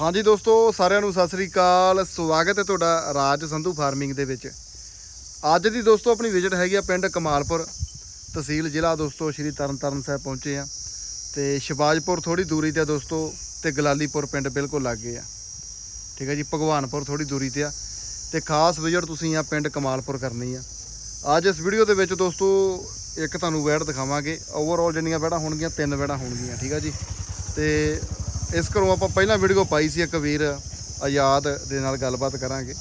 ਹਾਂਜੀ ਦੋਸਤੋ, ਸਾਰਿਆਂ ਨੂੰ ਸਤਿ ਸ੍ਰੀ ਅਕਾਲ। ਸਵਾਗਤ ਹੈ ਤੁਹਾਡਾ ਰਾਜ ਸੰਧੂ ਫਾਰਮਿੰਗ ਦੇ ਵਿੱਚ। ਅੱਜ ਦੀ ਦੋਸਤੋ, ਆਪਣੀ ਵਿਜ਼ਿਟ ਹੈਗੀ ਆ ਪਿੰਡ ਕਮਾਲਪੁਰ। ਤਹਿਸੀਲ ਜ਼ਿਲ੍ਹਾ ਦੋਸਤੋ, ਸ਼੍ਰੀ ਤਰਨਤਾਰਨ ਸਾਹਿਬ ਪਹੁੰਚੇ ਆ। ਤੇ ਸ਼ਿਵਾਜਪੁਰ ਥੋੜੀ ਦੂਰੀ ਤੇ ਆ ਦੋਸਤੋ ਤੇ ਗਲਾਲੀਪੁਰ ਪਿੰਡ ਬਿਲਕੁਲ ਲਾਗੇ ਆ। ਠੀਕ ਹੈ ਜੀ, ਭਗਵਾਨਪੁਰ ਥੋੜੀ ਦੂਰੀ ਤੇ ਆ। ਤੇ ਖਾਸ ਵਿਜ਼ਿਟ ਤੁਸੀਂ ਆ ਪਿੰਡ ਕਮਾਲਪੁਰ ਕਰਨੀ ਆ। ਅੱਜ ਇਸ ਵੀਡੀਓ ਦੇ ਵਿੱਚ ਦੋਸਤੋ, ਇੱਕ ਤੁਹਾਨੂੰ ਵੈੜ ਦਿਖਾਵਾਂਗੇ। ਓਵਰਆਲ ਜਿੰਨੀਆਂ ਵੈੜਾਂ ਹੋਣਗੀਆਂ, ਤਿੰਨ ਵੈੜਾਂ ਹੋਣਗੀਆਂ, ਠੀਕ ਆ ਜੀ। ਤੇ ਇਸ ਘਰੋਂ ਆਪਾਂ ਪਹਿਲਾਂ ਵੀਡੀਓ ਪਾਈ ਸੀ ਇੱਕ ਵੀਰ ਆਜ਼ਾਦ ਦੇ ਨਾਲ ਗੱਲਬਾਤ ਕਰਾਂਗੇ।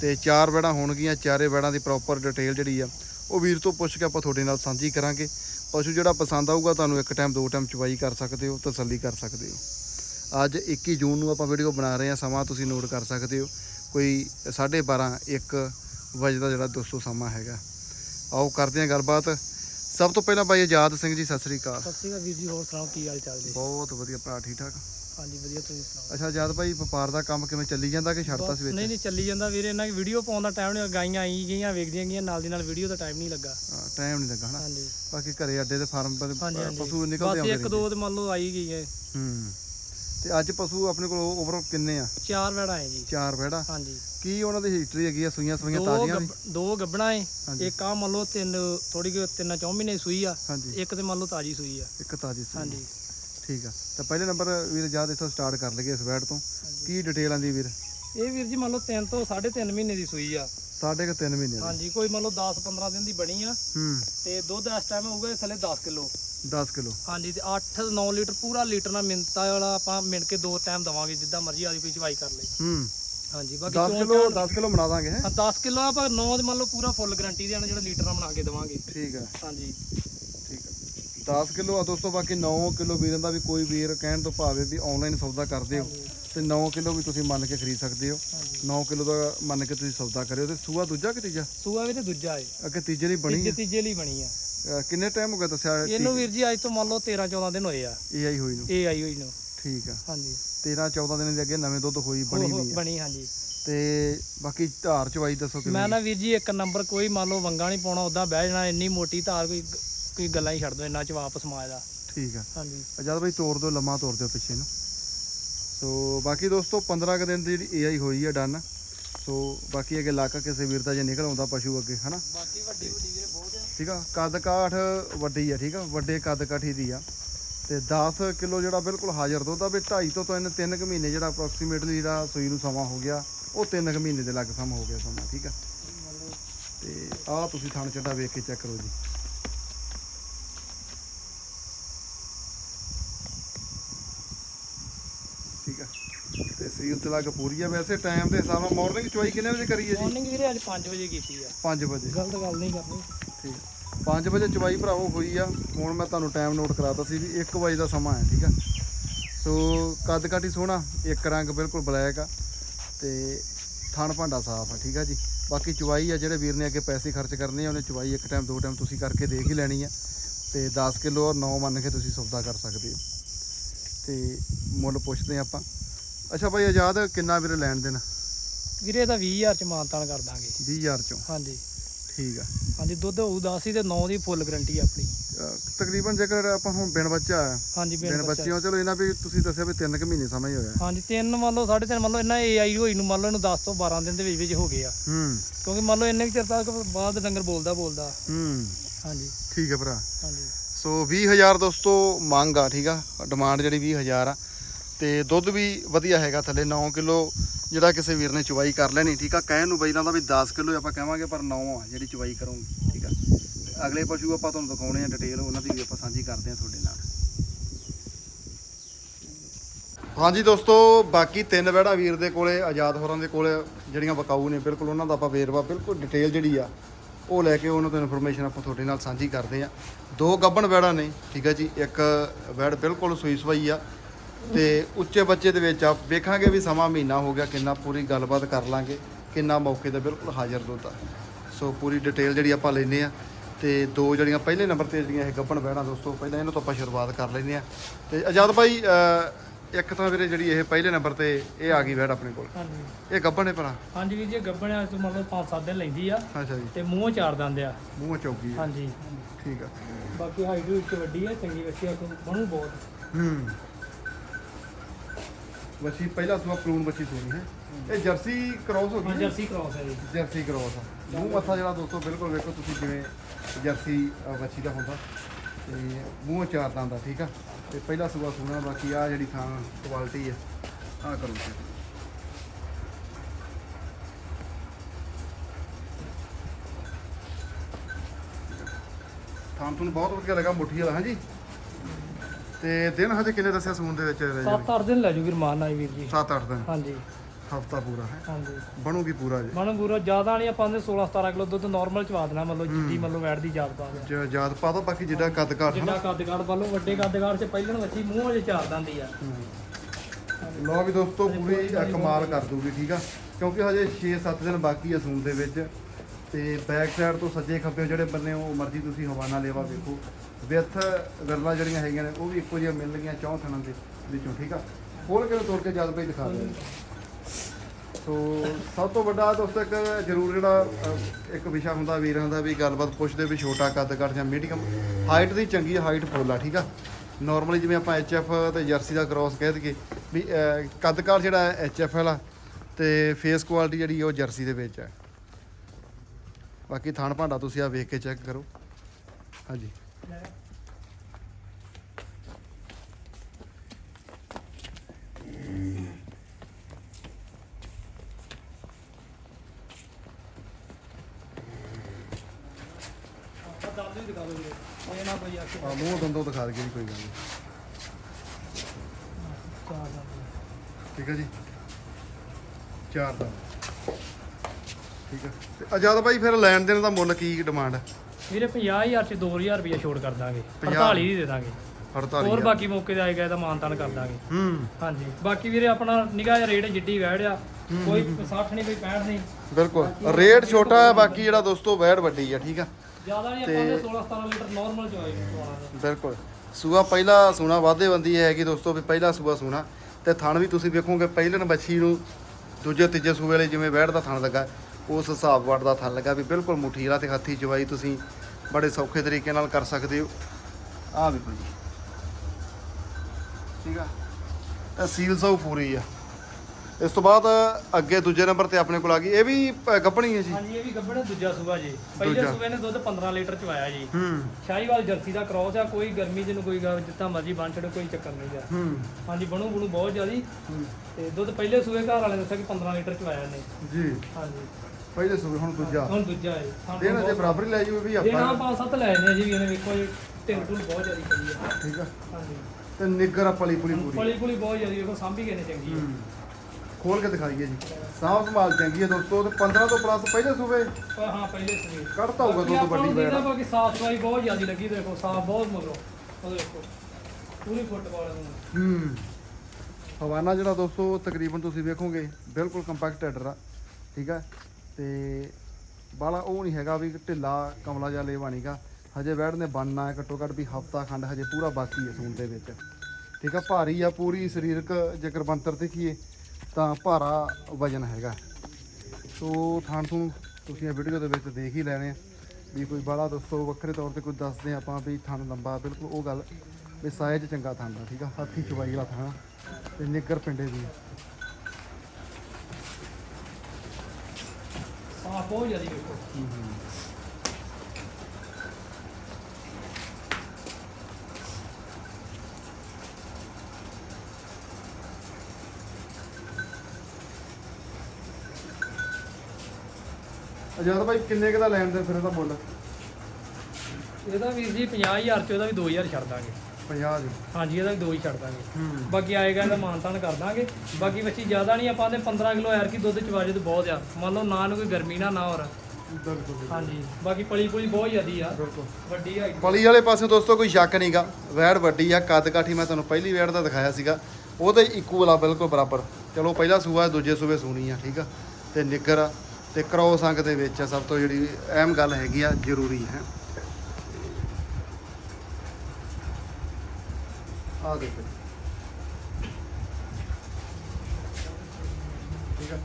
ਤੇ ਚਾਰ ਵੈੜਾਂ ਹੋਣਗੀਆਂ, ਚਾਰੇ ਵੈੜਾਂ ਦੀ ਪ੍ਰੋਪਰ ਡਿਟੇਲ ਜਿਹੜੀ ਆ, ਉਹ ਵੀਰ ਤੋਂ ਪੁੱਛ ਕੇ ਆਪਾਂ ਤੁਹਾਡੇ ਨਾਲ ਸਾਂਝੀ ਕਰਾਂਗੇ। ਪਸ਼ੂ ਜਿਹੜਾ ਪਸੰਦ ਆਊਗਾ, ਤੁਹਾਨੂੰ ਇੱਕ ਟਾਈਮ ਦੋ ਟਾਈਮ ਚਵਾਈ ਕਰ ਸਕਦੇ ਹੋ, ਤਸੱਲੀ ਕਰ ਸਕਦੇ ਹੋ। ਅੱਜ 21 ਜੂਨ ਨੂੰ ਆਪਾਂ ਵੀਡੀਓ ਬਣਾ ਰਹੇ ਹਾਂ, ਸਮਾਂ ਤੁਸੀਂ ਨੋਟ ਕਰ ਸਕਦੇ ਹੋ। ਕੋਈ 12:30 1 ਵਜੇ ਦਾ ਜਿਹੜਾ ਦੋਸਤੋ ਸਮਾਂ ਹੈਗਾ। ਆਓ ਕਰਦੇ ਹਾਂ ਗੱਲਬਾਤ। ਸਭ ਤੋਂ ਪਹਿਲਾਂ ਬਾਈ ਆਜ਼ਾਦ ਸਿੰਘ ਜੀ ਸਤਿ ਸ੍ਰੀ ਅਕਾਲ। ਸਤਿ ਸ਼੍ਰੀ ਅਕਾਲ ਵੀਰ ਜੀ ਹੋਰ ਸੁਣਾਓ ਕੀ ਹਾਲ ਚਾਲ ਜੀ? ਬਹੁਤ ਵਧੀਆ ਭਰਾ ਠੀਕ ਠਾਕ? ਹਾਂਜੀ ਵਧੀਆ ਤੁਸੀਂ ਸੁਣਾਓ? ਅੱਛਾ ਆਜ਼ਾਦ ਭਾਈ ਵਪਾਰ ਦਾ ਕੰਮ ਕਿਵੇਂ ਚੱਲੀ ਜਾਂਦਾ ਕਿ ਛੱਡਤਾ ਸੀ ਨਹੀਂ ਵਿੱਚ? ਨਹੀਂ ਚੱਲੀ ਜਾਂਦਾ ਵੀਰੇ ਇਹਨਾਂ ਦੀ ਵੀਡੀਓ ਪਾਉਣ ਦਾ ਟਾਈਮ ਨਹੀਂ ਗਾਈਆਂ ਆਈ ਗਈਆਂ ਵੇਖਦੀਆਂ ਗਈਆਂ ਨਾਲ ਦੀ ਨਾਲ ਵੀਡੀਓ ਦਾ ਟਾਈਮ ਨਹੀਂ ਲੱਗਾ। ਟਾਈਮ ਨਹੀਂ ਲੱਗਾ ਹਨਾ? ਹਾਂਜੀ। ਬਾਕੀ ਘਰੇ ਅੱਡੇ ਦੇ ਫਾਰਮ ਪਰ ਹਾਂਜੀ ਹਾਂਜੀ। ਪਸ਼ੂ ਨਿਕਲਦੇ ਬਸ ਆਉਂਦੇ ਇੱਕ ਦੋ ਤੇ ਮੰਨ ਲਓ ਆਈ ਗਈ ਹੈ। ਹੂੰ। ਤੇ ਅੱਜ ਪਸ਼ੂ ਆਪਣੇ ਕੋਲ ਓਵਰਆਲ ਕਿੰਨੇ ਆ? ਚਾਰ ਵੜਾ ਹੈ ਜੀ। ਚਾਰ ਬੈੜਾ ਹਾਂਜੀ। ਕੀ ਉਹਨਾਂ ਦੀ ਹਿਸਟਰੀ ਹੈਗੀ ਆ ਸੂਈਆਂ ਸੂਈਆਂ ਦੋ ਤਾਜ਼ੀਆਂ ਨੇ? ਦੋ ਗੱਬਣਾ ਹਾਂਜੀ। ਇੱਕ ਆ ਮੰਨ ਲਓ ਤਿੰਨ ਥੋੜੀ ਕਿ ਤਿੰਨ ਚੌ ਮਹੀਨੇ ਸੂਈ ਆ। ਹਾਂਜੀ। ਇੱਕ ਤੇ ਮੰਨ ਲਓ ਤਾਜੀ ਸੂਈ ਆ। ਇੱਕ ਤਾਜ਼ੀ ਸੂਈ ਹਾਂਜੀ। ਠੀਕ ਆ। ਤਾਂ ਪਹਿਲੇ ਨੰਬਰ ਵੀਰ ਆਜ਼ਾਦ ਇੱਥੋਂ ਸਟਾਰਟ ਕਰ ਲਈਏ ਇਸ ਬੈਡ ਤੋਂ। ਹਾਂਜੀ। ਕੀ ਡਿਟੇਲ ਆਂਦੀ ਵੀਰ? ਇਹ ਵੀਰ ਜੀ ਮੰਨ ਲਓ ਤਿੰਨ ਤੋਂ 3.5 ਮਹੀਨੇ ਦੀ ਸੂਈ ਆ। ਸਾਢੇ ਕੁ ਤਿੰਨ ਮਹੀਨੇ ਦੀ। ਹਾਂਜੀ ਕੋਈ ਮੰਨ ਲਓ 10 15 ਦਿਨ ਦੀ ਬਣੀ ਆ। ਹੂੰ। ਤੇ ਦੁੱਧ ਇਸ ਟਾਈਮ ਹੋਊਗਾ ਥੱਲੇ 10 ਕਿਲੋ। 10 ਕਿਲੋ। ਹਾਂਜੀ ਤੇ 8 9 ਲੀਟਰ ਪੂਰਾ ਲੀਟਰ ਨਾਲ ਮਿੰਤਾ ਵਾਲਾ ਆਪਾਂ ਮਿਣ ਕੇ ਦੋ ਟਾਈਮ ਦਵਾਂਗੇ ਜਿੱਦਾਂ ਮਰਜ਼ੀ ਆਦੀ ਕੋਈ ਚਵਾਈ ਕਰ ਲਈ ਹੂੰ। ਹਾਂਜੀ ਬਾਕੀ 10 ਚੋਣ ਕਿਲੋ ਚਾਣ- 10 ਕਿਲੋ ਬਣਾ ਦਾਂਗੇ ਹੈ? ਹਾਂ 10 ਕਿਲੋ ਆਪਾਂ 9 ਦੇ ਮੰਨ ਲਓ ਪੂਰਾ ਫੁੱਲ ਗਾਰੰਟੀ ਦੇਣਾ ਜਿਹੜਾ ਲੀਟਰ ਨਾਲ ਬਣਾ ਕੇ ਦਵਾਂਗੇ। ਠੀਕ ਆ ਹਾਂਜੀ। ਠੀਕ ਆ 10 ਕਿਲੋ ਆ ਦੋਸਤੋ ਬਾਕੀ 9 ਕਿਲੋ ਵੀਰਾਂ ਦਾ ਵੀ ਕੋਈ ਵੀਰ ਕਹਿਣ ਤੋਂ ਭਾਵੇਂ ਵੀ ਆਨਲਾਈਨ ਸੌਦਾ ਕਰਦੇ ਹੋ ਤੇ 9 ਕਿਲੋ ਵੀ ਤੁਸੀਂ ਮੰਨ ਕੇ ਖਰੀਦ ਸਕਦੇ ਹੋ। ਹਾਂਜੀ। 9 ਕਿਲੋ ਦਾ ਮੰਨ ਕੇ ਤੁਸੀਂ ਸੌਦਾ ਕਰਿਓ ਤੇ ਸੂਆ ਦੂਜਾ ਕਿ ਤੀਜਾ? ਸੂਆ ਵੀ ਤੇ ਦੂਜਾ ਏ। ਅੱਗੇ ਤੀਜੇ ਦੀ ਬਣੀ ਤੀਜੇ ਤੀਜੇ ਲਈ ਬਣੀ ਆ। ਅਹ ਕਿੰਨੇ ਟਾਈਮ ਹੋ ਗਿਆ ਦੱਸਿਆ ਇਹਨੂੰ ਵੀਰ ਜੀ ਅੱਜ ਤੋਂ ਮੰਨ ਲਓ 13 14 ਦਿਨ ਹੋਏ ਆ। ਇਹ ਆਈ ਹੋਈ ਨੂੰ। ਇਹ ਆਈ ਹੋਈ ਨੂੰ। ਠੀਕ ਆ। ਹਾਂਜੀ। 13 14 ਦਿਨ ਦੇ ਅੱਗੇ ਨਵੇਂ ਦੁੱਧ ਹੋਈ ਬਣੀ ਉਹ- ਵੀ ਆ। ਬਣੀ ਹਾਂਜੀ। ਤੇ ਬਾਕੀ ਧਾਰ ਚਵਾਈ ਦੱਸੋ ਕਿਵੇਂ ਮੈਂ ਨਾ ਵੀਰ ਜੀ ਇੱਕ ਨੰਬਰ ਕੋਈ ਮੰਨ ਲਓ ਵੰਗਾ ਨਹੀਂ ਪਾਉਣਾ ਉਦਾਂ ਬਹਿ ਜਾਣਾ ਇੰਨੀ ਮੋਟੀ ਧਾਰ ਕੋਈ ਕੋਈ ਗੱਲਾਂ ਹੀ ਛੱਡ ਦੋ ਇੰਨਾ ਚ ਵਾਪਸ ਦਾ। ਠੀਕ ਆ। ਹਾਂਜੀ। ਜਦ ਬਈ ਤੋੜ ਦਿਓ ਲੰਮਾ ਤੋੜ ਦਿਓ ਪਿੱਛੇ ਨੂੰ। ਸੋ ਬਾਕੀ ਦੋਸਤੋ 15 ਕੁ ਦਿਨ ਦੀ ਜਿਹੜੀ ਏਆਈ ਹੋਈ ਆ ਡਨ। ਸੋ ਬਾਕੀ ਅੱਗੇ ਲੱਕ ਕਿਸੇ ਵੀਰ ਦਾ ਜੇ ਨਿਕਲ ਆਉਂਦਾ ਪਸ਼ੂ ਅੱਗੇ ਹਨਾ? ਬਾਕੀ ਵੱਡੀ ਵੱਡੀ ਵੀਰੇ ਬਹੁਤ ਆ। ਠੀਕ ਆ ਕੱਦ ਕਾਠ ਵੱਡੀ ਆ ਠੀਕ ਆ? ਵੱਡੇ ਕੱਦ ਕਾਠੀ ਦੀ ਆ। ਤੇ 10 ਕਿਲੋ ਜਿਹੜਾ ਬਿਲਕੁਲ ਹਾਜ਼ਰ ਦੁੱਧ ਆ ਵੀ 2.5 ਤੋਂ ਤਾਂ ਇਹਨੇ 3 ਕੁ ਮਹੀਨੇ ਜਿਹੜਾ ਅਪਰੋਕਸੀਮੇਟਲੀ ਜਿਹੜਾ ਸੂਈ ਨੂੰ ਸਮਾਂ ਹੋ ਗਿਆ ਉਹ 3 ਕੁ ਮਹੀਨੇ ਦੇ ਲੱਗ ਸਮਾਂ ਹੋ ਗਿਆ ਸਮਾਂ ਠੀਕ ਆ? ਤੇ ਆਹ ਤੁਸੀਂ ਥਣ ਚੱਡਾ ਵੇਖ ਕੇ ਚੈੱਕ ਕਰੋ ਜੀ। ਠੀਕ ਆ? ਤੇ ਸੀਲ ਤੇ ਲੱਗ ਪੂਰੀ ਆ ਵੈਸੇ ਟਾਈਮ ਦੇ ਹਿਸਾਬ ਨਾਲ ਮਾਰਨਿੰਗ ਚੁਆਈ ਕਿੰਨੇ ਵਜੇ ਕਰੀਏ ਜੀ? ਮਾਰਨਿੰਗ ਵੀਰੇ ਅੱਜ 5 ਵਜੇ ਕੀਤੀ ਆ। 5 ਵਜੇ। ਗਲਤ ਗੱਲ ਨਹੀਂ ਕਰਨੀ। ਠੀਕ 5 ਵਜੇ ਚਵਾਈ ਭਰਾਵੋ ਹੋਈ ਆ। ਹੁਣ ਮੈਂ ਤੁਹਾਨੂੰ ਟਾਈਮ ਨੋਟ ਕਰਾਤਾ ਸੀ ਵੀ 1 ਵਜੇ ਦਾ ਸਮਾਂ ਹੈ ਠੀਕ ਆ? ਸੋ ਕੱਦ ਕਾਠੀ ਸੋਹਣਾ ਇੱਕ ਰੰਗ ਬਿਲਕੁਲ ਬਲੈਕ ਆ ਤੇ ਥਣ ਭਾਂਡਾ ਸਾਫ਼ ਆ ਠੀਕ ਆ ਜੀ? ਬਾਕੀ ਚਵਾਈ ਆ ਜਿਹੜੇ ਵੀਰ ਨੇ ਅੱਗੇ ਪੈਸੇ ਖਰਚ ਕਰਨੇ ਆ ਉਹਨੇ ਚਵਾਈ ਇੱਕ ਟਾਈਮ ਦੋ ਟਾਈਮ ਤੁਸੀਂ ਕਰਕੇ ਦੇਖ ਹੀ ਲੈਣੀ ਆ। ਤੇ 10 ਕਿਲੋ ਔਰ 9 ਮੰਨ ਕੇ ਤੁਸੀਂ ਸੌਦਾ ਕਰ ਸਕਦੇ ਹੋ। ਤੇ ਮੁੱਲ ਪੁੱਛਦੇ ਆਪਾਂ। ਅੱਛਾ ਭਾਈ ਆਜ਼ਾਦ ਕਿੰਨਾ ਵੀਰੇ ਲੈਣ ਦੇਣ? ਵੀਰੇ ਇਹਦਾ 20000 ਚ ਮਾਨਤਾਨ ਕਰ ਦਾਂਗੇ। 20000 ਚੋਂ? ਹਾਂਜੀ। ਠੀਕ ਆ। ਹਾਂਜੀ ਦੁੱਧ ਹੋਊ 10 ਹੀ ਤੇ 9 ਦੀ ਫੁੱਲ ਗਾਰੰਟੀ ਆਪਣੀ। ਅਹ ਤਕਰੀਬਨ ਜੇਕਰ ਆਪਾਂ ਹੁਣ ਬਿਨ ਬੱਚਾ ਆ ਹਾਂਜੀ ਬਿਨ ਬਿਨ ਬੱਚਾ ਬੱਚਿਆਂ ਚਲੋ ਇਹਨਾਂ ਵੀ ਤੁਸੀਂ ਦੱਸਿਆ ਵੀ 3 ਕੁ ਮਹੀਨੇ ਸਮਾਂ ਹੀ ਹੋਇਆ। ਹਾਂਜੀ ਤਿੰਨ ਮੰਨ ਲਓ 3.5 ਮੰਨ ਲਓ ਇਹਨਾਂ ਏਆਈ ਹੋਈ ਨੂੰ ਮੰਨ ਲਓ ਇਹਨੂੰ 10 ਤੋਂ 12 ਦਿਨ ਦੇ ਵਿੱਚ ਵਿੱਚ ਹੋ ਗਏ ਆ। ਹੂੰ। ਕਿਉਂਕਿ ਮੰਨ ਲਓ ਇੰਨੇ ਕੁ ਚਿਰ ਤੱਕ ਬਾਅਦ ਡੰਗਰ ਬੋਲਦਾ ਬੋਲਦਾ। ਹੂੰ। ਹਾਂਜੀ। ਠੀਕ ਹੈ ਭਰਾ। ਹਾਂਜੀ। ਸੋ 20000 ਦੋਸਤੋ ਮੰਗ ਆ ਠੀਕ ਆ? ਡਿਮਾਂਡ ਜਿਹੜੀ 20000 ਆ। ਤੇ ਦੁੱਧ ਵੀ ਵਧੀਆ ਹੈਗਾ ਥੱਲੇ 9 ਕਿਲੋ ਜਿਹੜਾ ਕਿਸੇ ਵੀਰ ਨੇ ਚੁਵਾਈ ਕਰ ਲੈਣੀ, ਠੀਕ ਆ? ਕਹਿਣ ਨੂੰ ਬਈਲਾਂ ਦਾ ਵੀ 10 ਕਿਲੋ ਆਪਾਂ ਕਹਾਂਗੇ, ਪਰ 9 ਆ ਜਿਹੜੀ ਚੁਵਾਈ ਕਰੂੰਗੀ, ਠੀਕ ਆ? ਤੇ ਅਗਲੇ ਪਸ਼ੂ ਆਪਾਂ ਤੁਹਾਨੂੰ ਦਿਖਾਉਣੇ ਆ ਡਿਟੇਲ ਉਹਨਾਂ ਦੀ ਵੀ ਆਪਾਂ ਸਾਂਝੀ ਕਰਦੇ ਆ ਤੁਹਾਡੇ ਨਾਲ। ਹਾਂਜੀ ਦੋਸਤੋ, ਬਾਕੀ ਤਿੰਨ ਵੜਾ ਵੀਰ ਦੇ ਕੋਲੇ, ਆਜ਼ਾਦ ਹੋਰਾਂ ਦੇ ਕੋਲੇ ਜਿਹੜੀਆਂ ਬਕਾਊ ਨੇ, ਬਿਲਕੁਲ ਉਹਨਾਂ ਦਾ ਆਪਾਂ ਵੇਰਵਾ, ਬਿਲਕੁਲ ਡਿਟੇਲ ਜਿਹੜੀ ਆ, ਉਹ ਲੈ ਕੇ ਉਹਨਾਂ ਤੋਂ ਇਨਫੋਰਮੇਸ਼ਨ ਆਪਾਂ ਤੁਹਾਡੇ ਨਾਲ ਸਾਂਝੀ ਕਰਦੇ ਆ। ਦੋ ਗੱਬਣ ਵੈੜਾਂ ਨੇ, ਠੀਕ ਆ ਜੀ? ਇੱਕ ਵੈੜ ਬਿਲਕੁਲ ਸੂਈ ਸਵਾਈ ਆ ਤੇ ਉੱਚੇ ਬੱਚੇ ਦੇ ਵਿੱਚ ਆ ਵੇਖਾਂਗੇ ਵੀ ਸਮਾਂ ਮਹੀਨਾ ਹੋ ਗਿਆ ਕਿੰਨਾ ਪੂਰੀ ਗੱਲਬਾਤ ਕਰ ਲਾਂਗੇ ਕਿੰਨਾ ਮੌਕੇ ਤੇ ਬਿਲਕੁਲ ਹਾਜ਼ਰ ਆ ਸੋ ਪੂਰੀ ਡਿਟੇਲ ਜਿਹੜੀ ਆਪਾਂ ਲੈਨੇ ਆ ਤੇ ਦੋ ਜਿਹੜੀਆਂ ਪਹਿਲੇ ਨੰਬਰ ਤੇ ਜਿਹੜੀਆਂ ਇਹ ਗੱਬਣ ਵੈੜਾਂ ਦੋਸਤੋ ਪਹਿਲਾਂ ਇਹਨਾਂ ਤੋਂ ਆਪਾਂ ਸ਼ੁਰੂਆਤ ਕਰ ਲੈਨੇ ਆ ਤੇ ਆਜ਼ਾਦ ਭਾਈ ਇੱਕ ਤਾਂ ਵੀਰੇ ਜਿਹੜੀ ਇਹ ਪਹਿਲੇ ਨੰਬਰ ਤੇ ਇਹ ਆ ਗਈ ਵੈੜ ਆਪਣੇ ਕੋਲ। ਹਾਂਜੀ। ਇਹ ਗੱਬਣ ਨੇ ਭਰਾ? ਹਾਂਜੀ ਵੀਰ ਜੀ ਗੱਬਣਿਆ ਤੋਂ ਮੰਨ ਲਓ 5-7 ਦਿਨ ਲੈਂਦੀ ਆ। ਅੱਛਾ ਜੀ। ਤੇ ਮੂੰਹ ਚਾਰ ਦੰਦ ਆ। ਮੂੰਹ ਚੌਕੀ ਆ। ਹਾਂਜੀ। ਠੀਕ ਆ। ਬਾਕੀ ਹਾਈਟ ਵਿੱਚ ਵੱਡੀ ਆ ਚੰਗੀ ਬੱਚੀ ਆ ਤੋਂ ਬਣੂ ਬਹੁਤ। ਹੂੰ। ਵੱਛੀ ਪਹਿਲਾ ਸੂਆ ਪਲੂਣ ਵੱਛੀ ਸੂਣੀ ਹੈ। ਇਹ ਜਰਸੀ ਕ੍ਰੋਸ ਹੋ ਹਾਂ ਗਈ ਜਰਸੀ ਕ੍ਰਾਸ ਹੈ ਜੀ। ਜਰਸੀ ਕ੍ਰੋਸ ਮੂੰਹ ਮੱਥਾ ਜਿਹੜਾ ਦੋਸਤੋ ਬਿਲਕੁਲ ਵੇਖੋ ਤੁਸੀਂ ਜਿਵੇਂ ਜਰਸੀ ਅ, ਵੱਛੀ ਦਾ ਹੁੰਦਾ। ਤੇ ਮੂੰਹ ਚਾਰ ਦੰਦ ਦਾ ਠੀਕ ਆ? ਤੇ ਪਹਿਲਾ ਸੂਆ ਸੂਣਾ ਬਾਕੀ ਆ ਜਿਹੜੀ ਥਾਂ ਕੁਆਲਿਟੀ ਆ ਆ ਕਰੋ ਜੀ। ਥਾਂ ਤੁਹਾਨੂੰ ਬਹੁਤ ਵਧੀਆ ਲੱਗਾ ਮੁੱਠੀ ਵਾਲਾ ਹਾਂਜੀ? ਤੇ ਦਿਨ ਹਜੇ ਕਿੰਨੇ ਦੱਸਿਆ ਸੂਣ ਦੇ ਵਿੱਚ 7-8 ਦਿਨ ਲੈ ਜੂਗੀ ਰਮਾਨ ਨਾਲ ਵੀਰ ਜੀ। 7-8 ਦਿਨ? ਹਾਂਜੀ। ਹਫਤਾ ਪੂਰਾ ਹੈ? ਹਾਂਜੀ। ਬਣੂਗੀ ਪੂਰਾ ਜੀ ਮਨ ਗੁਰੂ ਜ਼ਿਆਦਾ ਨਹੀਂ ਆਪਾਂ ਦੇ 16-17 ਕਿਲੋ ਦੁੱਧ ਨਾਰਮਲ ਚਵਾ ਦੇਣਾ ਮਤਲਬ ਜਿੱਡੀ ਮਤਲਬ ਵੈਟ ਦੀ ਜਾਤ ਪਾ ਦੇ ਜ- ਯਾਦ ਪਾ ਦੋ ਬਾਕੀ ਜਿੱਡਾ ਕੱਦ ਘਾਟ ਜਿੱਡਾ ਕੱਦਗਾੜ ਵੱਲੋਂ ਵੱਡੇ ਕੱਦਗਾੜ 'ਚ ਪਹਿਲਣ ਵੱਛੀ ਮੂੰਹ ਅਜੇ ਚਾਰ ਦਿੰਦੀ ਆ। ਲੋ ਵੀ ਦੋਸਤੋ ਪੂਰੀ ਕਮਾਲ ਕਰ ਦੂਗੀ ਠੀਕ ਆ? ਕਿਉਂਕਿ ਹਜੇ 6-7 ਦਿਨ ਬਾਕੀ ਆ ਸੂਣ ਦੇ ਵਿੱਚ। ਤੇ ਬੈਕ ਸਾਈਡ ਤੋਂ ਸੱਜੇ ਖੱਬੇ ਜਿਹੜੇ ਬੰਨੇ, ਉਹ ਮਰਜ਼ੀ ਤੁਸੀਂ ਹਵਾਨਾ ਲੇਵਾ ਵੇਖੋ। ਵਿੱਥ ਗਰਲਾਂ ਜਿਹੜੀਆਂ ਹੈਗੀਆਂ ਨੇ, ਉਹ ਵੀ ਇੱਕੋ ਜਿਹੀਆਂ ਮਿਲਣਗੀਆਂ ਗਈਆਂ ਚੌਂ ਥਣਾਂ ਦੇ ਵਿੱਚੋਂ, ਠੀਕ ਆ? ਖੋਲ ਕੇ ਤੋੜ ਕੇ ਜਦ ਪਈ ਦਿਖਾ ਦੇ ਸੋ, ਸਭ ਤੋਂ ਵੱਡਾ ਦੋਸਤ ਇੱਕ ਜ਼ਰੂਰ ਜਿਹੜਾ ਇੱਕ ਵਿਸ਼ਾ ਹੁੰਦਾ ਵੀਰਾਂ ਦਾ ਵੀ ਗੱਲਬਾਤ ਪੁੱਛਦੇ ਵੀ ਛੋਟਾ ਕੱਦ ਕੱਟ ਜਾਂ ਮੀਡੀਅਮ ਹਾਈਟ ਦੀ ਚੰਗੀ ਹਾਈਟ ਫੁੱਲ ਆ, ਠੀਕ ਆ? ਨਾਰਮਲੀ ਜਿਵੇਂ ਆਪਾਂ ਐਫ ਤੇ ਜਰਸੀ ਦਾ ਕ੍ਰਾਸ ਕਹਿ ਦਈਏ, ਵੀ ਕੱਦ ਕੱਟ ਜਿਹੜਾ ਐਫ ਵਾਲਾ ਤੇ ਫੇਸ ਕੁਆਲਿਟੀ ਜਿਹੜੀ ਉਹ ਜਰਸੀ ਦੇ ਵਿੱਚ ਹੈ ਬਾਕੀ ਥਾਣ ਭਾਂਡਾ ਤੁਸੀਂ ਆ ਵੇਖ ਕੇ ਚੈੱਕ ਕਰੋ। ਹਾਂਜੀ। ਆਪਾਂ ਦਿਖਾ ਦੋ ਇਹ ਨਾ ਕੋਈ ਆਖੇ ਆ ਮੂੰਹ ਦੰਦੋਂ ਦਿਖਾ ਦੇ ਕੋਈ ਗੱਲ ਨਹੀਂ। ਚਾਰ ਦੰਦ ਠੀਕ ਹੈ ਜੀ। ਚਾਰ ਦਾ ਠੀਕ ਹੈ। ਤੇ ਆਜ਼ਾਦ ਭਾਈ ਫਿਰ ਲੈਣ ਦੇਣ ਦਾ ਮੁੱਲ ਕੀ ਡਿਮਾਂਡ ਹੈ? ਵੀਰੇ 50000 ਚ 2000 ਰੁਪਏ ਛੋੜ ਕਰ ਦਾਂਗੇ। ਪੰਜਾਹ। 48 ਦੀ ਦੇ ਦਾਂਗੇ। 48 ਹੋਰ ਬਾਕੀ ਮੌਕੇ ਤੇ ਆਏ ਗਏ ਤਾਂ ਮਾਨਤਾਨ ਕਰ ਦਾਂਗੇ। ਹੂੰ। ਹਾਂਜੀ। ਬਾਕੀ ਵੀਰੇ ਆਪਣਾ ਨਿਗਾਹ ਜਿਹਾ ਰੇਟ ਜਿੱਡੀ ਵੈੜ ਆ। ਕੋਈ 60 ਨਹੀਂ ਕੋਈ 65 ਨਹੀਂ ਬਿਲਕੁਲ। ਰੇਟ ਛੋਟਾ ਹੈ ਬਾਕੀ ਜਿਹੜਾ ਦੋਸਤੋ ਵੈੜ ਵੱਡੀ ਆ ਠੀਕ ਆ। ਜ਼ਿਆਦਾ ਨਹੀਂ ਆਪਾਂ ਦੇ 16 17 ਲੀਟਰ ਨਾਰਮਲ ਚ ਬਿਲਕੁਲ। ਸੂਆ ਪਹਿਲਾ ਸੂਣਾ ਵਾਧੇ ਬੰਦੀ ਹੈਗੀ ਦੋਸਤੋ ਵੀ ਪਹਿਲਾ ਸੂਆ ਸੂਣਾ। ਤੇ ਥਣ ਵੀ ਤੁਸੀਂ ਵੇਖੋਗੇ ਪਹਿਲਨ ਬੱਚੀ ਨੂੰ ਦੂਜੇ ਤੀਜੇ ਸੂਏ ਵਾਲੇ ਜਿਵੇਂ ਵੈੜ ਦਾ ਥਣ ਲੱਗਾ। ਉਸ ਹਿਸਾਬ ਵੜ ਦਾ ਥਣ ਲੱਗਾ ਵੀ ਬਿਲਕੁਲ ਮੁੱਠੀ ਵਾਲਾ ਤੇ ਹੱਥੀ ਚਵਾਈ ਤੁਸੀਂ ਬੜੇ ਸੌਖੇ ਤਰੀਕੇ ਨਾਲ ਕਰ ਸਕਦੇ ਹੋ। ਆਹ ਵੀ ਭਾਈ ਠੀਕ ਆ? ਇਹ ਸੀਲ ਸੌ ਪੂਰੀ ਆ। ਇਸ ਤੋਂ ਬਾਅਦ ਅੱਗੇ ਦੂਜੇ ਨੰਬਰ ਤੇ ਆਪਣੇ ਕੋਲ ਆ ਗਈ। ਇਹ ਵੀ ਗੱਭਣੀ ਹੈ ਜੀ? ਹਾਂਜੀ ਇਹ ਵੀ ਗੱਬੜ ਦੂਜਾ ਸੂਆ ਜੀ। ਪਹਿਲੇ ਦੂਜਾ। ਸੂਏ ਨੇ ਦੁੱਧ 15 ਲੀਟਰ ਚਵਾਇਆ ਜੀ। ਹੂੰ। ਸ਼ਾਹੀਵਾਲ ਜਰਸੀ ਦਾ ਕ੍ਰਾਸ ਆ ਕੋਈ ਗਰਮੀ ਜਿਹਨੂੰ ਕੋਈ ਗੱਲ ਜਿੱਤਾ ਮਰਜ਼ੀ ਬਣ ਛੜੋ ਕੋਈ ਚੱਕਰ ਨਹੀਂ ਗਾ ਹੂੰ। ਹਾਂਜੀ ਬਣੂ ਬਣੂ ਬਹੁਤ ਜ਼ਿਆਦੀ। ਹੂੰ। ਤੇ ਦੁੱਧ ਪਹਿਲੇ ਸੂਏ ਘਰ ਵਾਲੇ ਦੱਸਿਆ ਕਿ 15 ਲੀਟਰ ਚਵਾਇਆ ਨੇ ਜੀ। ਹਾਂਜੀ। ਪਹਿਲੇ ਸੂਏ ਹੁਣ ਦੂਜਾ। ਹੁਣ ਦੂਜਾ ਹੈ। ਸਾਨੂੰ ਦੇਣਾ ਬਹੁਤ- ਬਰਾਬਰ ਹੀ ਲੈ ਜੂ ਵੀ ਨਾ ਆਪਾਂ। ਪੰਜ ਸੱਤ ਲੈ ਨੇ ਜੀ ਵੀ ਇਹਨੇ ਵੇਖੋ ਜੀ ਢਿੱਲ ਢੁੱਲ ਬਹੁਤ ਜ਼ਿਆਦੀ ਪਈ ਆ। ਠੀਕ ਆ। ਹਾਂਜੀ। ਤੇ ਨਿੱਗਰ ਆ ਪਲੀ ਪੁਲੀ ਪੂਰੀ। ਪਲੀ ਪੁਲੀ ਬਹੁਤ ਜ਼ਿਆਦੀ ਵੇਖੋ ਸਾਂਭੀ ਗਏ ਨੇ ਚੰਗੀ। ਹੂੰ। ਖੋਲ ਕੇ ਦਿਖਾਈਏ ਜੀ। ਸਾਫ਼ ਸੰਭਾਲ ਚੰਗੀ ਹੈ ਦੋਸਤੋ ਤੇ 15 ਤੋਂ ਪਲੱਸ ਪਹਿਲੇ ਪਰ ਹਾਂ ਪਹਿਲੇ ਸੂਏ ਕੱਢਤਾ ਹੋਊਗਾ ਬਾਕੀ ਦੁੱਧ ਆਪਾਂ ਨੂੰ ਵੱਡੀ ਬੈੜ। ਬਾਕੀ ਸਾਫ਼ ਸਫ਼ਾਈ ਬਹੁਤ ਜ਼ਿਆਦੀ ਲੱਗੀ ਦੇਖੋ ਸਾਫ਼ ਬਹੁਤ ਮਗਰੋਂ। ਉਹ ਦੇਖੋ ਪੂਰੀ ਫੁੱਟਬਾਲ ਨੂੰ ਹੂੰ। ਹਵਾਨਾ ਜਿਹੜਾ ਦੋਸਤੋ ਤਕਰੀਬਨ ਤੁਸੀਂ ਵੇਖੋਗੇ ਬਿਲਕੁਲ ਕੰਪੈਕਟ ਹੈਡਰ ਆ। ਠੀਕ ਆ? ਤੇ ਬਾਲਾ ਉਹ ਨਹੀਂ ਹੈਗਾ ਵੀ ਢਿੱਲਾ ਕਮਲਾ ਜਿਹਾ ਲੇਵਾ ਨਹੀਂਗਾ ਹਜੇ ਬੈੜ ਨੇ ਬਣਨਾ ਹੈ ਘੱਟੋ ਘੱਟ ਵੀ ਹਫਤਾ ਖੰਡ ਹਜੇ ਪੂਰਾ ਬਾਕੀ ਹੈ ਸੂਣ ਦੇ ਵਿੱਚ। ਠੀਕ ਆ, ਭਾਰੀ ਆ, ਪੂਰੀ ਸਰੀਰਕ ਜੇਕਰ ਬੰਤਰ ਦੇਖੀਏ ਤਾਂ ਭਾਰਾ ਵਜਨ ਹੈਗਾ। ਸੋ ਥਾਣ ਤੋਂ ਤੁਸੀਂ ਇਹ ਵੀਡੀਓ ਦੇ ਵਿੱਚ ਦੇਖ ਹੀ ਲੈਣੇ ਆ ਵੀ ਕੋਈ ਬਾਲਾ ਦੋਸਤੋ ਵੱਖਰੇ ਤੌਰ ਤੇ ਕੋਈ ਦੱਸਦੇ ਆ ਆਪਾਂ ਵੀ ਥਣ ਲੰਬਾ, ਬਿਲਕੁਲ ਉਹ ਗੱਲ ਵੀ ਸਾਈਜ਼ ਚੰਗਾ ਥਣ ਦਾ, ਠੀਕ ਆ? ਹੱਥੀ ਚਵਾਈ ਵਾਲਾ ਥਾਂ ਤੇ ਨਿੱਗਰ ਪਿੰਡੇ ਦੀ। ਸਾਫ਼ ਬਹੁਤ ਜ਼ਿਆਦੀ ਵੇਖੋ ਅਜਾਦ ਭਾਈ ਕਿੰਨੇ ਕੁ ਦਾ ਲੈਣ ਦੇ ਫਿਰ ਇਹਦਾ ਮੁੱਲ? ਇਹਦਾ ਵੀਰ ਜੀ 50000 ਚ ਉਹਦਾ ਵੀ 2000 ਛੱਡ ਦਾਂਗੇ। 50 ਦੀ। ਹਾਂਜੀ ਇਹਦਾ ਵੀ ਦੋ ਹੀ ਛੱਡ ਦਾਂਗੇ। ਹੂੰ। ਬਾਕੀ ਆਏਗਾ ਇਹਦਾ ਮਾਨਤਾਨ ਕਰ ਦਾਂਗੇ। ਬਾਕੀ ਬੱਚੀ ਜ਼ਿਆਦਾ ਨਹੀਂ ਆਪਾਂ ਦੇ 15 ਕਿਲੋ ਯਾਰ ਕੀ ਦੁੱਧ ਚਵਾਜੇ ਤੇ ਬਹੁਤ ਆ ਮੰਨ ਲਓ ਨਾ ਨੂੰ ਕੋਈ ਗਰਮੀ ਨਾ ਨਾ ਹੋਰ। ਬਿਲਕੁਲ ਹਾਂਜੀ ਬਾਕੀ ਪਲੀ ਪੁਲੀ ਬਹੁਤ ਜ਼ਿਆਦੀ ਆ। ਬਿਲਕੁਲ। ਵੱਡੀ ਆ ਪਲੀ ਵਾਲੇ ਪਾਸੇ ਦੋਸਤੋ ਕੋਈ ਸ਼ੱਕ ਨਹੀਂਗਾ ਵੈੜ ਵੱਡੀ ਆ ਕੱਦ ਕਾਠੀ ਮੈਂ ਤੁਹਾਨੂੰ ਪਹਿਲੀ ਵੈੜ ਦਾ ਦਿਖਾਇਆ ਸੀਗਾ। ਉਹਦੇ ਇਕੁਅਲ ਆ ਬਿਲਕੁਲ ਬਰਾਬਰ। ਚਲੋ ਪਹਿਲਾ ਸੂਆ ਦੂਜੇ ਸੂਬੇ ਸੂਣੀ ਆ ਠੀਕ ਆ? ਤੇ ਨਿੱਗਰ ਤੇ ਕਰੋਸ ਅੰਗ ਦੇ ਵਿੱਚ ਸਭ ਤੋਂ ਜਿਹੜੀ ਅਹਿਮ ਗੱਲ ਹੈਗੀ ਆ ਜ਼ਰੂਰੀ ਹੈ। ਆ ਦੇਖੋ ਠੀਕ ਆ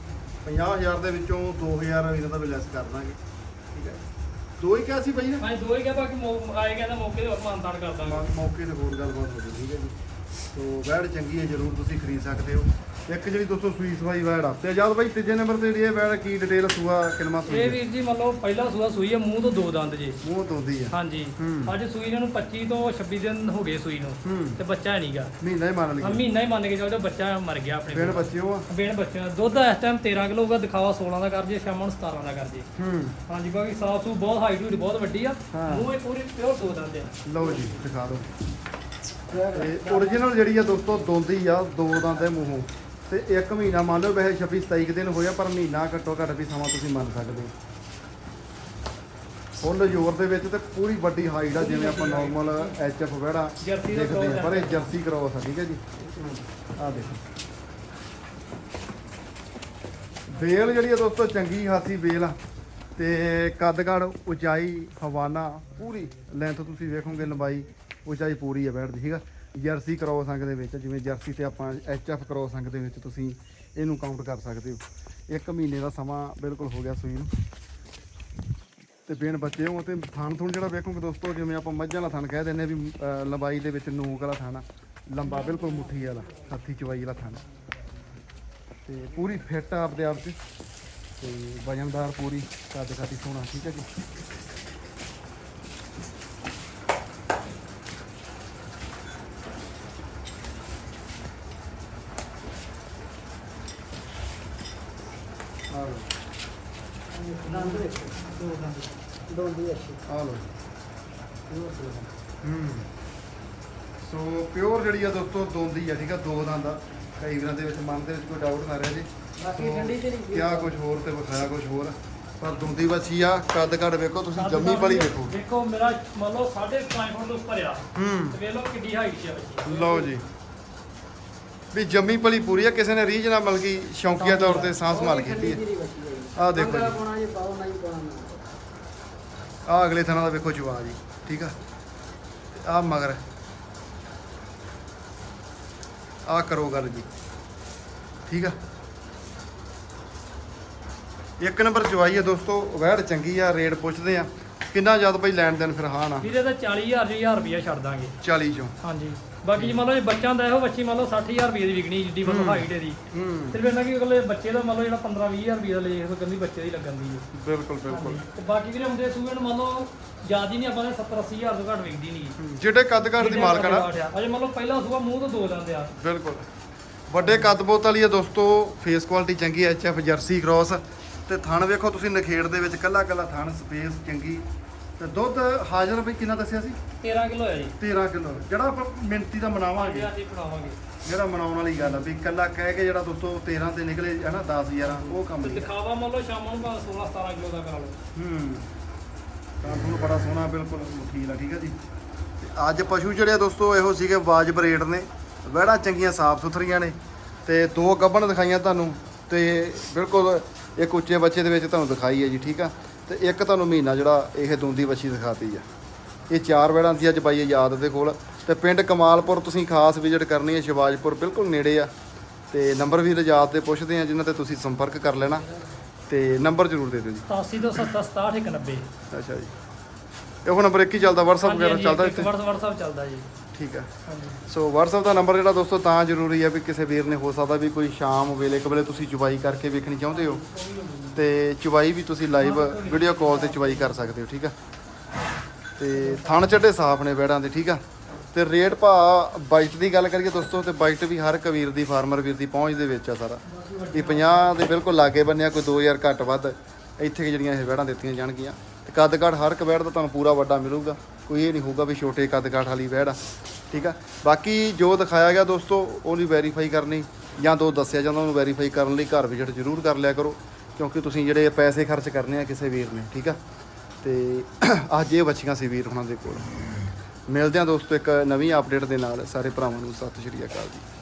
50000 ਦੇ ਵਿੱਚੋਂ 2000 ਇਹਨਾਂ ਦਾ ਵੀ ਲੈਸ ਕਰ ਦਾਂਗੇ। ਠੀਕ ਹੈ। ਦੋ ਹੀ ਕਿਹਾ ਸੀ ਬਾਈ ਨੇ? ਹਾਂ ਦੋ ਹੀ ਕਿਹਾ ਬਾਕੀ ਮੌ- ਆਏਗਾ ਤਾਂ ਮੌਕੇ ਤੇ ਹੋਰ ਮਾਨਤਾਨ ਕਰ ਦਾਂਗੇ। ਮੌਕੇ ਤੇ ਹੋਰ ਗੱਲਬਾਤ ਹੋ ਜੂ ਠੀਕ ਹੈ ਜੀ। ਸੋ ਵੈੜ ਚੰਗੀ ਹੈ ਜਰੂਰ ਤੁਸੀਂ ਖਰੀਦ ਸਕਦੇ ਹੋ। ਇੱਕ ਜਿਹੜੀ ਦੋਸਤੋ ਸੂਈ ਸਵਾਈ ਵੈੜ ਆ। ਤੇ ਆਜ਼ਾਦ ਬਾਈ ਤੀਜੇ ਨੰਬਰ ਤੇ ਜਿਹੜੀ ਇਹ ਵੈੜ ਕੀ ਡਿਟੇਲ ਸੂਆ ਇਹ ਸੂਈ ਵੀਰ ਜੀ ਮੰਨ ਲਓ ਪਹਿਲਾ ਸੂਆ ਸੂਈ ਹੈ ਮੂੰਹ ਤੋਂ ਦੋ ਦੰਦ ਜੀ। ਮੂੰਹ ਤੋਂਦੀ ਆ। ਹਾਂਜੀ। ਹੂੰ। ਅੱਜ ਸੂਈ ਨੂੰ 25 ਤੋਂ 26 ਦਿਨ ਹੋ ਗਏ ਸੂਈ ਨੂੰ। ਹੂੰ। ਤੇ ਬੱਚਾ ਨਹੀਂਗਾ ਮਹੀਨਾ ਹੀ ਮੰਨ ਲਈ ਮਹੀਨਾ ਹੀ ਮੰਨ ਕੇ ਚੱਲਦੇ ਬੱਚਾ ਮਰ ਗਿਆ ਆਪਣੇ ਬੇੜ ਕੋਲ। ਬੱਚੇ ਉਹ ਆ। ਬੇਨ ਬੱਚਿਆਂ ਦਾ। ਦੁੱਧ ਇਸ ਟਾਈਮ 13 ਕਿਲੋ ਹੋਊਗਾ ਦਿਖਾਵਾ 16 ਦਾ ਕਰ ਜੇ ਸ਼ਾਮਾਂ ਨੂੰ 17 ਦਾ ਕਰ ਜੇ। ਹੂੰ। ਹਾਂਜੀ ਬਾਕੀ ਸਾਫ਼ ਸੂ ਬਹੁਤ ਹਾਈਟ ਹੂਟ ਬਹੁਤ ਵੱਡੀ ਆ। ਹਾਂ। ਮੂੰਹ ਇਹ ਪੂਰੀ ਪਿਓਰ ਦੋ ਦੰਦ ਆ। ਲਓ ਜੀ ਦਿਖਾ ਦਿਓ। ਤੇ origignal ਜਿਹੜੀ ਆ ਦੋਸਤੋ ਦੋਂਦੀ ਆ ਦੋ ਦੰਦ ਦੇ ਮੂੰਹੋਂ। ਤੇ ਇੱਕ ਮਹੀਨਾ ਮੰਨ ਲਓ ਵੈਸੇ 26 27 ਕੁ ਦਿਨ ਹੋਇਆ ਪਰ ਮਹੀਨਾ ਘੱਟੋ ਘੱਟ ਵੀ ਸਮਾਂ ਤੁਸੀਂ ਮੰਨ ਸਕਦੇ ਹੋ। ਫੁੱਲ ਜ਼ੋਰ ਦੇ ਵਿੱਚ ਤੇ ਪੂਰੀ ਵੱਡੀ ਹਾਈਟ ਆ ਜਿਵੇਂ ਆਪਾਂ ਨਾਰਮਲ ਐਚਐਫ ਵੜਾ ਦੇਖਦੇ ਆ। ਪਰ ਇਹ ਜਰਸੀ ਕ੍ਰੋਸ ਆ ਠੀਕ ਹੈ ਜੀ? ਆ ਦੇਖੋ। ਬੇਲ ਜਿਹੜੀ ਆ ਦੋਸਤੋ ਚੰਗੀ ਖਾਸੀ ਬੇਲ ਆ। ਤੇ ਕੱਦ-ਕਾਠ ਉਚਾਈ ਹਵਾਨਾ ਪੂਰੀ ਲੈਂਥ ਤੁਸੀਂ ਵੇਖੋਗੇ ਲੰਬਾਈ। ਉਚਾਈ ਪੂਰੀ ਆ ਬੈਠਦੀ ਠੀਕ ਆ? ਜਰਸੀ ਕ੍ਰੋਸ ਅੰਗ ਦੇ ਵਿੱਚ, ਜਿਵੇਂ ਜਰਸੀ ਤੇ ਆਪਾਂ ਐਚਐਫ ਕ੍ਰੋਸ ਅੰਗ ਦੇ ਵਿੱਚ ਤੁਸੀਂ, ਇਹਨੂੰ ਕਾਊਂਟ ਕਰ ਸਕਦੇ ਹੋ। ਇੱਕ ਮਹੀਨੇ ਦਾ ਸਮਾਂ ਬਿਲਕੁਲ ਹੋ ਗਿਆ ਸੂਈ ਨੂੰ। ਤੇ ਬੇਨ ਬੱਚੇ ਹੋ ਤੇ ਥਾਣ ਥੁਣ ਜਿਹੜਾ ਵੇਖੋਗੇ ਦੋਸਤੋ, ਜਿਵੇਂ ਆਪਾਂ ਮੱਝਾਂ ਦਾ ਥਣ ਕਹਿ ਦਿੰਦੇ ਆ ਵੀ ਲੰਬਾਈ ਦੇ ਵਿੱਚ ਨੂਕ ਵਾਲਾ ਥਾਣਾ ਲੰਬਾ ਬਿਲਕੁਲ ਮੁੱਠੀ ਵਾਲਾ, ਹੱਥੀ ਚਵਾਈ ਵਾਲਾ ਥਾਣਾ ਤੇ ਪੂਰੀ ਫਿੱਟ ਆ ਆਪਦੇ ਆਪ 'ਚ। ਤੇ ਵਜਨਦਾਰ ਪੂਰੀ ਕੱਦ ਕਾਠੀ ਸੋਹਣਾ, ਠੀਕ ਹੈ ਜੀ ਆ ਲਓ ਆ ਹੂੰ। ਸੋ ਪਿਓਰ ਜਿਹੜੀ ਆ ਦੋਸਤੋ ਦੋਂਦੀ ਆ ਠੀਕ ਆ ਦੋ ਦੰਦ ਆ। ਕਈ ਵਾਰਾਂ ਦੇ ਵਿੱਚ ਮਨ ਦੇ ਵਿੱਚ ਕੋਈ ਡਾਊਟ ਨਾ ਰਹੇ ਜੀ। ਬਾਕੀ ਠੰਡੀ ਤੇ ਨਹੀਂ ਕਿਆ ਕੁਝ ਹੋਰ ਤੇ ਵਿਖਾਇਆ ਕੁਝ ਹੋਰ? ਪਰ ਦੋਂਦੀ ਵੱਛੀ ਆ ਕੱਦ ਕੱਦ ਵੇਖੋ ਤੁਸੀਂ ਜੰਮੀ ਪਲੀ ਵੇਖੋ। ਦੇਖੋ ਮੇਰਾ ਮੰਨ ਲਓ 5.5 ਫੁੱਟ ਤੋਂ ਉੱਪਰ ਆ। ਹੂੰ। ਤੇ ਵੇਖ ਲਓ ਕਿੱਡੀ ਹਾਈਟ ਹੈ ਬੱਚੀ। ਲਓ ਜੀ। ਵੀ ਜੰਮੀ ਪਲੀ ਪੂਰੀ ਆ ਕਿਸੇ ਨੇ ਰੀਝ ਨਾਲ ਮਤਲਬ ਕਿ ਸ਼ੌਂਕੀਆ ਤੌਰ ਤੇ ਸਾਂਭ ਸੰਭਾਲ ਕੀਤੀ ਹੈ ਆਹ ਦੇਖੋ ਜੀ। ਆਹ ਅਗਲੇ ਥਾਂ ਦਾ ਵੇਖੋ ਜਵਾ ਜੀ ਠੀਕ ਆ? ਆਹ ਮਗਰ। ਆਹ ਕਰੋ ਗੱਲ ਜੀ ਠੀਕ ਆ? ਇੱਕ ਨੰਬਰ ਜਵਾਈ ਆ ਦੋਸਤੋ ਵਹਿੜ ਚੰਗੀ ਆ ਰੇਟ ਪੁੱਛਦੇ ਆ। ਕਿੰਨਾ ਜਦ ਬਈ ਲੈਣ ਦੇਣ ਫਿਰ ਹਾਂ ਨਾ। ਵੀਰੇ ਤਾਂ 40000 1000 ਰੁਪਇਆ ਛੱਡ ਦਾਂਗੇ। 40 ਚੋਂ। ਹਾਂਜੀ। ਬਾਕੀ ਜੇ ਮੰਨ ਲਓ ਜੇ ਬੱਚਾ ਦਾ ਇਹੋ ਬੱਚੀ ਮੰਨ ਲਓ 60000 ਰੁਪਏ ਦੀ ਵਿਕਣੀ ਜਿੱਡੀ ਮਤਲਬ ਹਾਈਟ ਇਹਦੀ। ਹੂੰ। ਤੇ ਫਿਰ ਨਾ ਕਿ ਅਗਲੇ ਬੱਚੇ ਦਾ ਮੰਨ ਲਓ ਜਿਹੜਾ 15 20000 ਰੁਪਏ ਦਾ ਲੇਖ ਕੰਦੀ ਬੱਚੇ ਦੀ ਲੱਗਣ ਦੀ ਹੈ। ਬਿਲਕੁਲ ਬਿਲਕੁਲ। ਤੇ ਬਾਕੀ ਵੀਰੇ ਹੁੰਦੇ ਸੂਏ ਨੂੰ ਮੰਨ ਲਓ ਜ਼ਿਆਦਾ ਨਹੀਂ ਆਪਾਂ ਨੇ 70 80000 ਤੋਂ ਘੱਟ ਵਿਕਦੀ ਨਹੀਂ ਜਿਹੜੇ ਕੱਦ ਘਾਟ ਦੀ ਮਾਲਕਣ ਆ ਅਜੇ ਮੰਨ ਲਓ ਪਹਿਲਾ ਸੂਆ ਮੂੰਹ ਤੋਂ ਦੋ ਦੰਦ ਆ। ਬਿਲਕੁਲ। ਵੱਡੇ ਕੱਦ ਬੋਤ ਵਾਲੀ ਆ ਦੋਸਤੋ ਫੇਸ ਕੁਆਲਿਟੀ ਚੰਗੀ ਐਚ ਐਫ ਜਰਸੀ ਕ੍ਰਾਸ ਤੇ ਥਣ ਵੇਖੋ ਤੁਸੀਂ ਨਖੇੜ ਦੇ ਵਿੱਚ ਕੱਲਾ ਕੱਲਾ ਥਣ ਸਪੇਸ ਚੰਗੀ। ਤੇ ਦੁੱਧ ਹਾਜ਼ਰ ਬਈ ਕਿੰਨਾ ਦੱਸਿਆ ਸੀ? 13 ਕਿਲੋ ਹੈ ਜੀ। 13 ਕਿਲੋ। ਜਿਹੜਾ ਆਪਾਂ ਮਿੰਤੀ ਦਾ ਮਨਾਵਾਂਗੇ। ਅੱਜ ਬਣਾਵਾਂਗੇ ਜਿਹੜਾ ਮਨਾਉਣ ਵਾਲੀ ਗੱਲ ਆ ਵੀ ਕੱਲਾ ਕਹਿ ਕੇ ਜਿਹੜਾ ਦੋਸਤੋ 13 ਤੇ ਨਿਕਲੇ ਹੈ ਨਾ 10 11 ਉਹ ਕੰਮ ਨਹੀਂ ਦਿਖਾਵਾ ਮੰਨ ਲਓ ਸ਼ਾਮ ਨੂੰ ਭਾਵੇਂ 16 17 ਕਿਲੋ ਦਾ ਕਰਾ ਲਓ। ਹੂੰ। ਤਾਂ ਤੁਹਾਨੂੰ ਬੜਾ ਸੋਹਣਾ ਬਿਲਕੁਲ ਮੁਠੀਲ ਆ ਠੀਕ ਹੈ ਜੀ? ਤੇ ਅੱਜ ਪਸ਼ੂ ਜਿਹੜੇ ਆ ਦੋਸਤੋ ਇਹੋ ਸੀਗੇ ਵਾਜਬ ਰੇਟ ਨੇ। ਵਹਿੜਾਂ ਚੰਗੀਆਂ ਸਾਫ਼ ਸੁਥਰੀਆਂ ਨੇ। ਤੇ ਦੋ ਗੱਬਣ ਦਿਖਾਈਆਂ ਤੁਹਾਨੂੰ। ਤੇ ਬਿਲਕੁਲ ਇੱਕ ਉੱਚੇ ਬੱਚੇ ਦੇ ਵਿੱਚ ਤੁਹਾਨੂੰ ਦਿਖਾਈ ਹੈ ਜੀ ਠੀਕ ਆ? ਤੇ ਇੱਕ ਤੁਹਾਨੂੰ ਮਹੀਨਾ ਜਿਹੜਾ ਇਹ ਦੂੰਦੀ ਬੱਚੀ ਦਿਖਾਤੀ ਆ। ਇਹ ਚਾਰ ਵਹਿੜਾਂ ਸੀ ਅੱਜ ਬਾਈ ਆਜ਼ਾਦ ਦੇ ਕੋਲ। ਤੇ ਪਿੰਡ ਕਮਾਲਪੁਰ ਤੁਸੀਂ ਖਾਸ ਵਿਜ਼ਿਟ ਕਰਨੀ ਹੈ ਸ਼ਿਵਾਜਪੁਰ ਬਿਲਕੁਲ ਨੇੜੇ ਆ। ਤੇ ਨੰਬਰ ਵੀ ਆਜ਼ਾਦ ਦੇ ਪੁੱਛਦੇ ਆ ਜਿਨ੍ਹਾਂ ਤੇ ਤੁਸੀਂ ਸੰਪਰਕ ਕਰ ਲੈਣਾ। ਤੇ ਨੰਬਰ ਜ਼ਰੂਰ ਦੇ ਦਿਓ ਜੀ। 87 ਤੋਂ 70 67 190 ਅੱਛਾ ਜੀ। ਇਹੋ ਨੰਬਰ ਇੱਕ ਹੀ ਚੱਲਦਾ WhatsApp ਵਗੈਰਾ ਚੱਲਦਾ ਇੱਥੇ? WhatsApp ਚੱਲਦਾ ਜੀ। ਠੀਕ ਹਾਂਜੀ। ਸੋ WhatsApp ਦਾ ਨੰਬਰ ਜਿਹੜਾ ਦੋਸਤੋ ਤਾਂ ਜ਼ਰੂਰੀ ਹੈ ਵੀ ਕਿਸੇ ਵੀਰ ਨੇ ਹੋ ਸਕਦਾ ਵੀ ਕੋਈ ਸ਼ਾਮ ਵੇਲੇ ਕਬਲੇ ਤੁਸੀਂ ਚੁਬਾਈ ਕਰਕੇ ਵੇਖਣੀ ਚਾਹੁੰਦੇ ਹੋ। ਤੇ ਚੁਬਾਈ ਵੀ ਤੁਸੀਂ ਲਾਈਵ ਵੀਡੀਓ ਕਾਲ ਤੇ ਚੁਬਾਈ ਕਰ ਸਕਦੇ ਹੋ ਠੀਕ ਆ। ਤੇ ਥਣ ਚੱਡੇ ਸਾਫ਼ ਨੇ ਬੈੜਾਂ ਦੇ ਠੀਕ ਆ। ਤੇ ਰੇਟ ਭਾ ਬਾਈਟ ਦੀ ਗੱਲ ਕਰੀਏ ਦੋਸਤੋ ਤੇ ਬਾਈਟ ਵੀ ਹਰ ਕਵੀਰ ਦੀ ਫਾਰਮਰ ਵੀਰ ਦੀ ਪਹੁੰਚ ਦੇ ਵਿੱਚ ਆ ਸਾਰਾ। ਇਹ 50 ਦੇ ਬਿਲਕੁਲ ਲਾਗੇ ਬੰਨਿਆ ਕੋਈ 2000 ਘੱਟ ਵੱਧ ਇੱਥੇ ਜਿਹੜੀਆਂ ਇਹ ਬੈੜਾਂ ਦਿੱਤੀਆਂ ਜਾਣਗੀਆਂ। ਤੇ ਕੱਦ ਕਾਠ ਹਰ ਇੱਕ ਬੈੜ ਦਾ ਤੁਹਾਨੂੰ ਪੂਰਾ ਵੱਡਾ ਮਿਲੂਗਾ। ਕੋਈ ਇਹ ਨਹੀਂ ਹੋਊਗਾ ਵੀ ਛੋਟੇ ਕੱਦ ਕਾਠ ਵਾਲੀ ਬੈੜ ਆ। ਠੀਕ ਆ? ਬਾਕੀ ਜੋ ਦਿਖਾਇਆ ਗਿਆ ਦੋਸਤੋ ਉਹਨੂੰ ਵੈਰੀਫਾਈ ਕਰਨੀ ਜਾਂ ਦੋ ਦੱਸਿਆ ਜਾਂਦਾ, ਉਹਨੂੰ ਵੈਰੀਫਾਈ ਕਰਨ ਲਈ ਘਰ ਵਿਜ਼ਿਟ ਜ਼ਰੂਰ ਕਰ ਲਿਆ ਕਰੋ, ਕਿਉਂਕਿ ਤੁਸੀਂ ਜਿਹੜੇ ਪੈਸੇ ਖਰਚ ਕਰਨੇ ਆ ਕਿਸੇ ਵੀਰ ਨੇ, ਠੀਕ ਆ? ਤੇ ਅੱਜ ਇਹ ਬੱਚੀਆਂ ਸੀ ਵੀਰ ਉਹਨਾਂ ਦੇ ਕੋਲ। ਮਿਲਦੇ ਆ ਦੋਸਤੋ ਇੱਕ ਨਵੀਂ ਅਪਡੇਟ ਦੇ ਨਾਲ। ਸਾਰੇ ਭਰਾਵਾਂ ਨੂੰ ਸਤਿ ਸ਼੍ਰੀ ਅਕਾਲ ਜੀ।